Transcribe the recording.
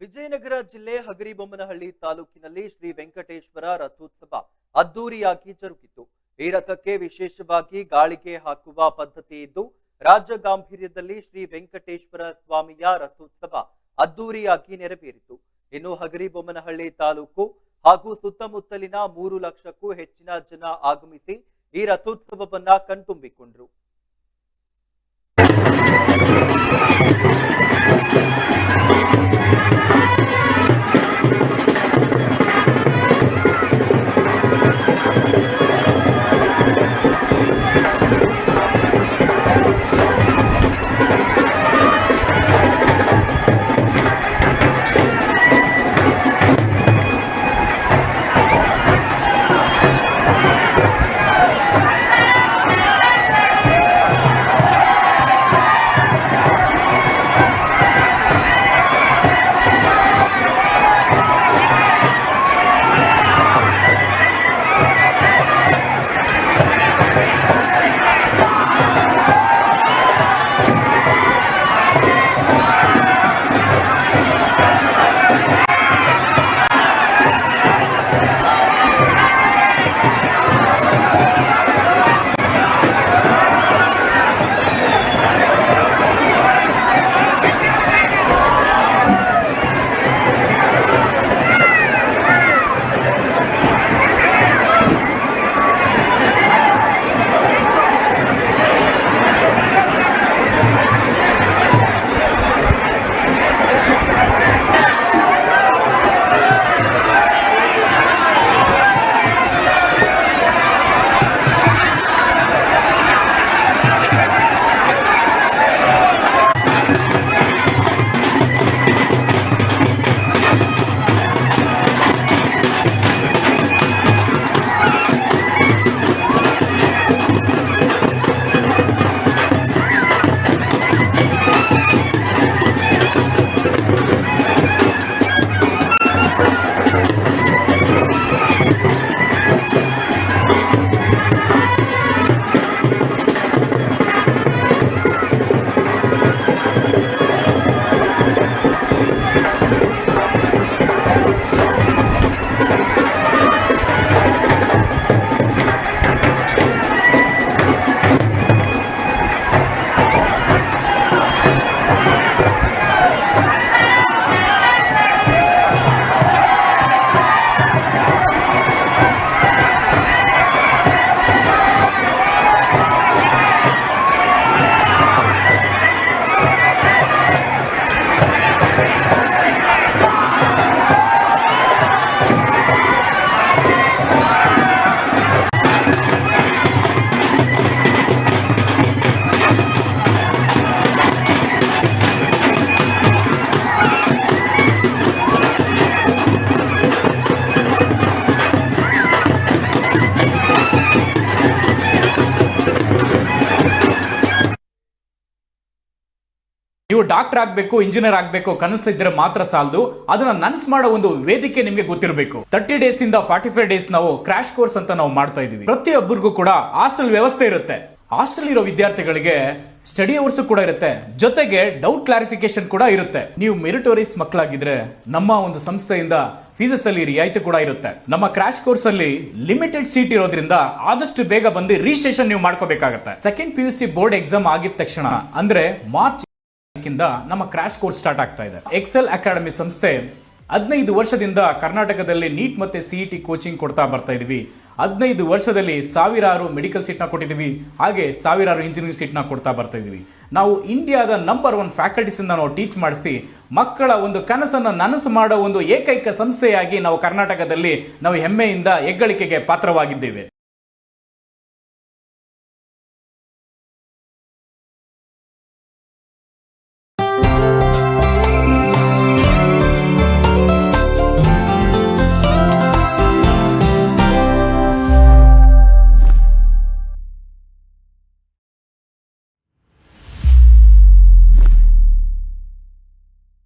ವಿಜಯನಗರ ಜಿಲ್ಲೆ ಹಗರಿಬೊಮ್ಮನಹಳ್ಳಿ ತಾಲೂಕಿನಲ್ಲಿ ಶ್ರೀ ವೆಂಕಟೇಶ್ವರ ರಥೋತ್ಸವ ಅದ್ದೂರಿಯಾಗಿ ಜರುಗಿತು. ಈ ರಥಕ್ಕೆ ವಿಶೇಷವಾಗಿ ಗಾಳಿಗೆ ಹಾಕುವ ಪದ್ಧತಿ ಇದ್ದು, ರಾಜ್ಯ ಗಾಂಭೀರ್ಯದಲ್ಲಿ ಶ್ರೀ ವೆಂಕಟೇಶ್ವರ ಸ್ವಾಮಿಯ ರಥೋತ್ಸವ ಅದ್ದೂರಿಯಾಗಿ ನೆರವೇರಿತು. ಇನ್ನು ಹಗರಿಬೊಮ್ಮನಹಳ್ಳಿ ತಾಲೂಕು ಹಾಗೂ ಸುತ್ತಮುತ್ತಲಿನ ಮೂರು ಲಕ್ಷಕ್ಕೂ ಹೆಚ್ಚಿನ ಜನ ಆಗಮಿಸಿ ಈ ರಥೋತ್ಸವವನ್ನ ಕಣ್ತುಂಬಿಕೊಂಡ್ರು. ನೀವು ಡಾಕ್ಟರ್ ಆಗ್ಬೇಕು, ಇಂಜಿನಿಯರ್ ಆಗ್ಬೇಕು, ಕನಸು ಇದ್ರೆ ಮಾತ್ರ ಸಾಲದು. ಅದನ್ನ ನನ್ಸ್ ಮಾಡೋ ಒಂದು ವೇದಿಕೆ ನಿಮ್ಗೆ ಗೊತ್ತಿರಬೇಕು. ತರ್ಟಿ ಡೇಸ್ ಇಂದ ಫಾರ್ಟಿ ಫೈವ್ ಡೇಸ್ ನಾವು ಕ್ರಾಶ್ ಕೋರ್ಸ್ ಅಂತ ನಾವು ಮಾಡ್ತಾ ಇದೀವಿ ಪ್ರತಿಯೊಬ್ಬರಿಗೂ ಕೂಡ ಹಾಸ್ಟೆಲ್ ವ್ಯವಸ್ಥೆ ಇರುತ್ತೆ. ಹಾಸ್ಟೆಲ್ ಇರೋ ವಿದ್ಯಾರ್ಥಿಗಳಿಗೆ ಸ್ಟಡಿ ಅವರ್ಸ್ ಕೂಡ ಇರುತ್ತೆ. ಜೊತೆಗೆ ಡೌಟ್ ಕ್ಲಾರಿಫಿಕೇಶನ್ ಕೂಡ ಇರುತ್ತೆ. ನೀವು ಮೆರಿಟೋರಿಯಸ್ ಮಕ್ಕಳಾಗಿದ್ರೆ ನಮ್ಮ ಒಂದು ಸಂಸ್ಥೆಯಿಂದ ಫೀಸಸ್ ಅಲ್ಲಿ ರಿಯಾಯಿತಿ ಕೂಡ ಇರುತ್ತೆ. ನಮ್ಮ ಕ್ರಾಶ್ ಕೋರ್ಸ್ ಅಲ್ಲಿ ಲಿಮಿಟೆಡ್ ಸೀಟ್ ಇರೋದ್ರಿಂದ ಆದಷ್ಟು ಬೇಗ ಬಂದು ರಿಜಿಸ್ಟ್ರೇಷನ್ ನೀವು ಮಾಡ್ಕೋಬೇಕಾಗತ್ತೆ. Second P U C board exam ಆಗಿದ ತಕ್ಷಣ, ಅಂದ್ರೆ ಮಾರ್ಚ್ ನಮ್ಮ ಕ್ರಾಶ್ ಕೋರ್ಸ್ ಸ್ಟಾರ್ಟ್ ಆಗ್ತಾ ಇದೆ. ಎಕ್ಸೆಲ್ ಅಕಾಡೆಮಿ ಸಂಸ್ಥೆ ಹದಿನೈದು ವರ್ಷದಿಂದ ಕರ್ನಾಟಕದಲ್ಲಿ ನೀಟ್ ಮತ್ತೆ ಸಿಇಟಿ ಕೋಚಿಂಗ್ ಕೊಡ್ತಾ ಬರ್ತಾ ಇದೀವಿ. ಹದಿನೈದು ವರ್ಷದಲ್ಲಿ ಸಾವಿರಾರು ಮೆಡಿಕಲ್ ಸೀಟ್ನ ಕೊಟ್ಟಿದ್ದೀವಿ ಹಾಗೆ ಸಾವಿರಾರು ಇಂಜಿನಿಯರಿಂಗ್ ಸೀಟ್ನ ಕೊಡ್ತಾ ಬರ್ತಾ ಇದೀವಿ. ನಾವು ಇಂಡಿಯಾದ ನಂಬರ್ ಒನ್ ಫ್ಯಾಕಲ್ಟೀಸ್ ನಾವು ಟೀಚ್ ಮಾಡಿಸಿ, ಮಕ್ಕಳ ಒಂದು ಕನಸನ್ನು ನನಸು ಮಾಡೋ ಒಂದು ಏಕೈಕ ಸಂಸ್ಥೆಯಾಗಿ ನಾವು ಕರ್ನಾಟಕದಲ್ಲಿ ನಾವು ಹೆಮ್ಮೆಯಿಂದ ಹೆಗ್ಗಳಿಕೆಗೆ ಪಾತ್ರವಾಗಿದ್ದೇವೆ.